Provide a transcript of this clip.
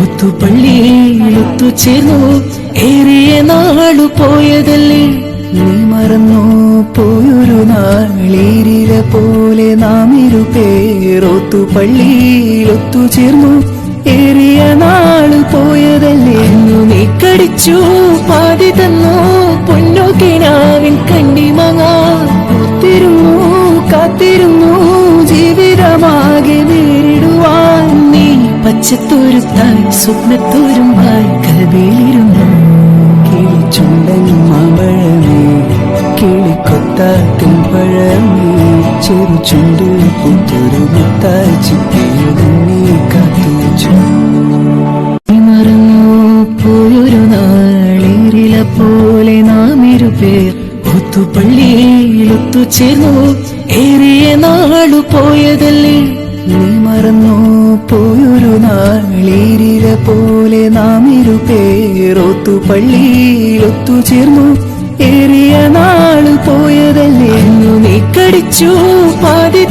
ഒത്തുപള്ളിയിൽ ഒത്തുചേർന്നു ഏറിയ നാളു പോയതല്ലേ? നീ മറന്നു പോയൊരു നാളേരില പോലെ നാം ഇരുപേർ ഒത്തുപള്ളിയിൽ ഒത്തുചേർന്നു ഏറിയ നാൾ പോയതല്ലേ? നീ കടിച്ചു പാതി തന്നു. പൊന്നോക്കിനാവിൻ കണ്ണിമങ്ങാ ഒത്തിരുന്നു കാത്തിരുന്നു. പച്ചത്തോരുത്തായി സ്വപ്നത്തോരുമായി കൽവിയിലിരുന്നു കിളിച്ചുണ്ടൻ മാമ്പഴമേ കിളിക്കൊത്താത്തിൻ പഴമേ ചെറു ചുണ്ടിൽ പുത്തൊരു മുത്തായി ചിപ്പിയുടനെ കാത്തുവച്ചു നീ മറന്നു പോയൊരു നാളേരില പോലെ നാം ഇരുപേർ ഒത്തുപള്ളിയിൽ ഒത്തുചേർന്നു ഏറിയ നാളു പോയതല്ലേ? നീ മറന്നു പോയൊരു പോലെ നാം ഇരുപേരൊത്തു പള്ളിയിലൊത്തു ഒത്തുചേർന്നു ഏറിയ നാൾ പോയതല്ലേ നീ കടിച്ചു. പാതി